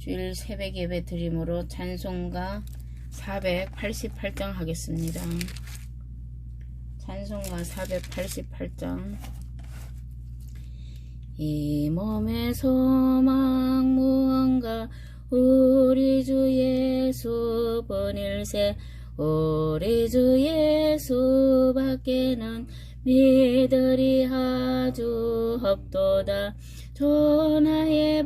주일 새벽 예배 드림으로 찬송가 488장 하겠습니다. 찬송가 488장 이 몸의 소망 무언가 우리 주 예수 번일세 우리 주 예수 밖에는 믿으리 아주 없도다 조나의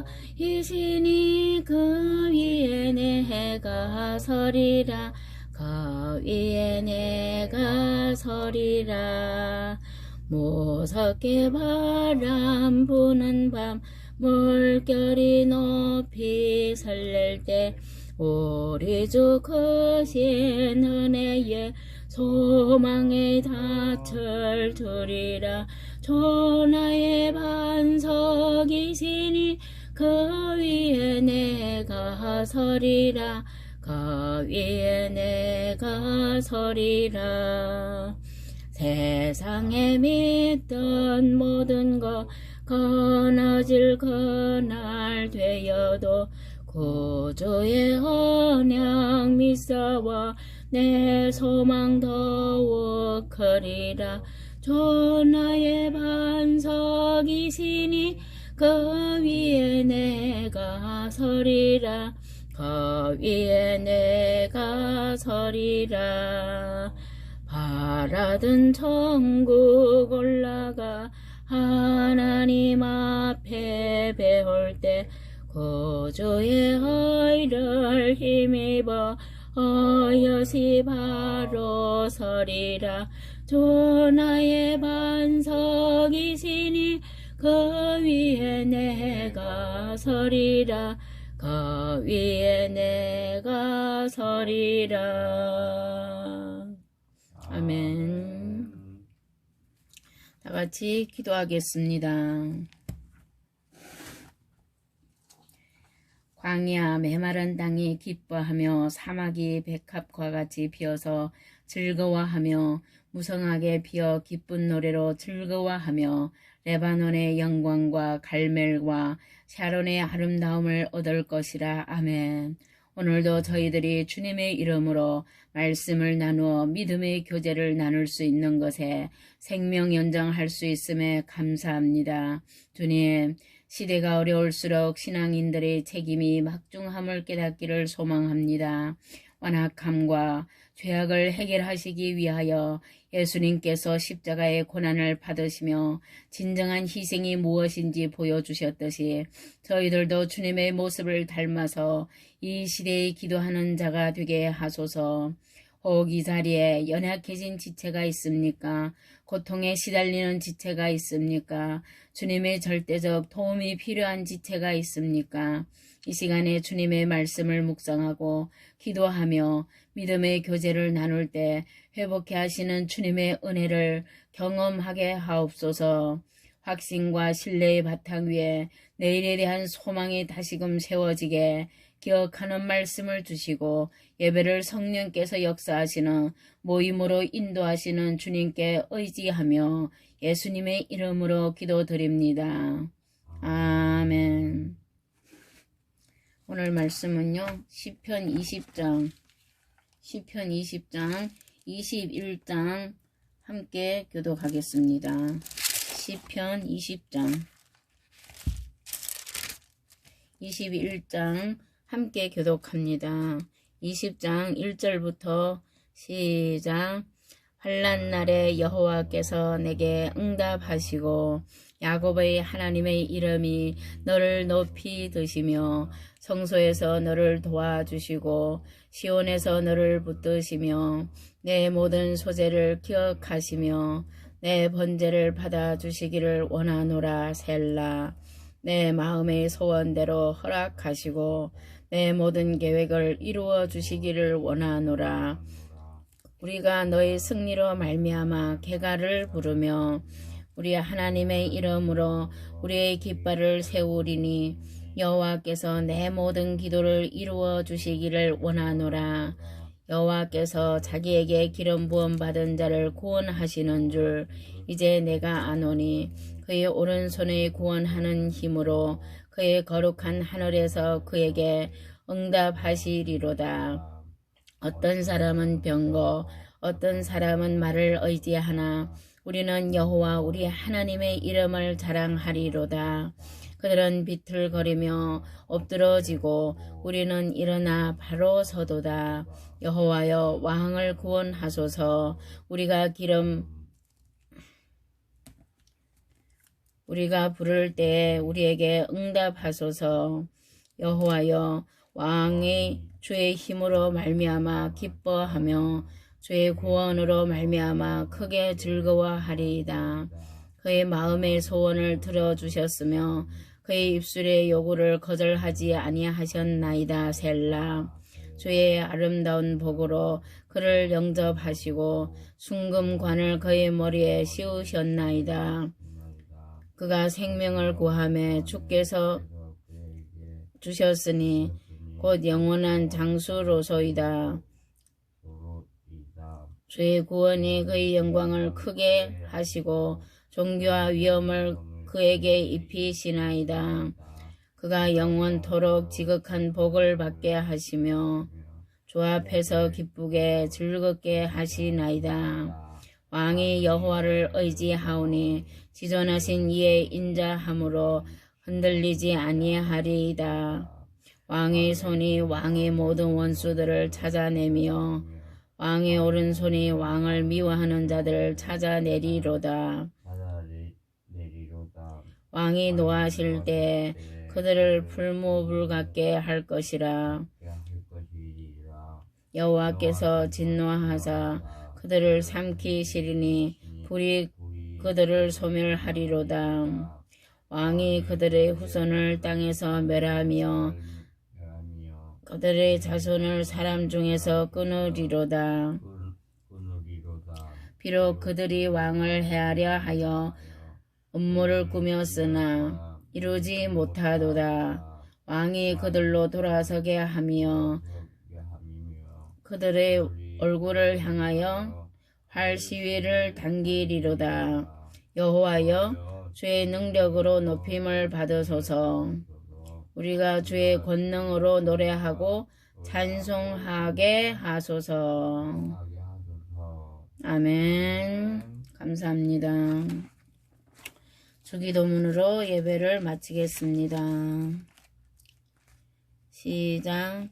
반석이시니 그 위에 내가 서리라. 그 위에 내가 서리라. 무섭게 바람 부는 밤 물결이 높이 설렐 때 우리 주 크신 은혜에 소망의 닻을 두리라. 조나의 반석이시니 그 위에 내가 서리라. 그 위에 내가 서리라. 세상에 믿던 모든 것 끊어질 그날 되어도 구주의 언약 믿사와 내 소망 더욱 크리라. 조나의 반석이시니 그 위에 내가 서리라. 그 위에 내가 서리라. 바라던 천국 올라가 하나님 앞에 배울 때 구주의 의를 힘입어 어여시 바로 서리라. 조나의 반석이시니 그 위에 내가 서리라. 그 위에 내가 서리라. 아멘. 다 같이 기도하겠습니다. 광야 메마른 땅이 기뻐하며 사막이 백합과 같이 피어서 즐거워하며 무성하게 피어 기쁜 노래로 즐거워하며 레바논의 영광과 갈멜과 샤론의 아름다움을 얻을 것이라 아멘. 오늘도 저희들이 주님의 이름으로 말씀을 나누어 믿음의 교제를 나눌 수 있는 것에 생명 연장할 수 있음에 감사합니다. 주님, 시대가 어려울수록 신앙인들의 책임이 막중함을 깨닫기를 소망합니다. 완악함과 죄악을 해결하시기 위하여 예수님께서 십자가의 고난을 받으시며 진정한 희생이 무엇인지 보여주셨듯이 저희들도 주님의 모습을 닮아서 이 시대에 기도하는 자가 되게 하소서. 혹이 자리에 연약해진 지체가 있습니까? 고통에 시달리는 지체가 있습니까? 주님의 절대적 도움이 필요한 지체가 있습니까? 이 시간에 주님의 말씀을 묵상하고 기도하며 믿음의 교제를 나눌 때 회복해 하시는 주님의 은혜를 경험하게 하옵소서. 확신과 신뢰의 바탕 위에 내일에 대한 소망이 다시금 세워지게 기억하는 말씀을 주시고 예배를 성령께서 역사하시는 모임으로 인도하시는 주님께 의지하며 예수님의 이름으로 기도드립니다. 아멘. 오늘 말씀은요. 시편 20장, 시편 20장, 21장 함께 교독하겠습니다. 시편 20장, 21장 함께 교독합니다. 20장 1절부터 시작 환란 날에 여호와께서 내게 응답하시고 야곱의 하나님의 이름이 너를 높이 드시며 성소에서 너를 도와주시고 시온에서 너를 붙드시며 내 모든 소재를 기억하시며 내 번제를 받아주시기를 원하노라 셀라 내 마음의 소원대로 허락하시고 내 모든 계획을 이루어 주시기를 원하노라. 우리가 너의 승리로 말미암아 개가를 부르며 우리 하나님의 이름으로 우리의 깃발을 세우리니 여호와께서 내 모든 기도를 이루어 주시기를 원하노라. 여호와께서 자기에게 기름 부음 받은 자를 구원하시는 줄 이제 내가 아노니 그의 오른손의 구원하는 힘으로 그의 거룩한 하늘에서 그에게 응답하시리로다. 어떤 사람은 병거, 어떤 사람은 말을 의지하나 우리는 여호와 우리 하나님의 이름을 자랑하리로다. 그들은 비틀거리며 엎드러지고 우리는 일어나 바로 서도다. 여호와여 왕을 구원하소서. 우리가 기름 우리가 부를 때에 우리에게 응답하소서. 여호와여 왕이 주의 힘으로 말미암아 기뻐하며 주의 구원으로 말미암아 크게 즐거워하리이다. 그의 마음의 소원을 들어주셨으며 그의 입술의 요구를 거절하지 아니하셨나이다. 셀라. 주의 아름다운 복으로 그를 영접하시고 순금관을 그의 머리에 씌우셨나이다. 그가 생명을 구함에 주께서 주셨으니 곧 영원한 장수로소이다. 주의 구원이 그의 영광을 크게 하시고 종교와 위엄을 그에게 입히시나이다. 그가 영원토록 지극한 복을 받게 하시며 주 앞에서 기쁘게 즐겁게 하시나이다. 왕이 여호와를 의지하오니 지존하신 이의 인자함으로 흔들리지 아니하리이다. 왕의 손이 왕의 모든 원수들을 찾아내며 왕의 오른손이 왕을 미워하는 자들을 찾아내리로다. 내리로다. 왕이 노하실 때 그들을 풀무불같게 할 것이라. 여호와께서 진노하사 그들을 삼키시리니 불이 그들을 소멸하리로다. 왕이 그들의 후손을 땅에서 멸하며 하며 그들의 자손을 사람 중에서 끊으리로다. 비록 그들이 왕을 헤아려 하여 음모를 꾸몄으나 이루지 못하도다. 왕이 그들로 돌아서게 하며 하며 그들의 얼굴을 향하여 활 시위를 당기리로다. 여호와여 주의 능력으로 높임을 받으소서. 우리가 주의 권능으로 노래하고 찬송하게 하소서. 하게 하소서. 아멘. 감사합니다. 주기도문으로 예배를 마치겠습니다. 시작.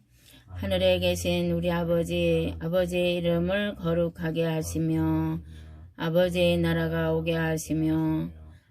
하늘에 계신 우리 아버지, 아버지의 이름을 거룩하게 하시며, 아버지의 나라가 오게 하시며,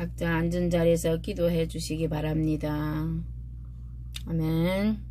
각자 앉은 자리에서 기도해 주시기 바랍니다. 아멘.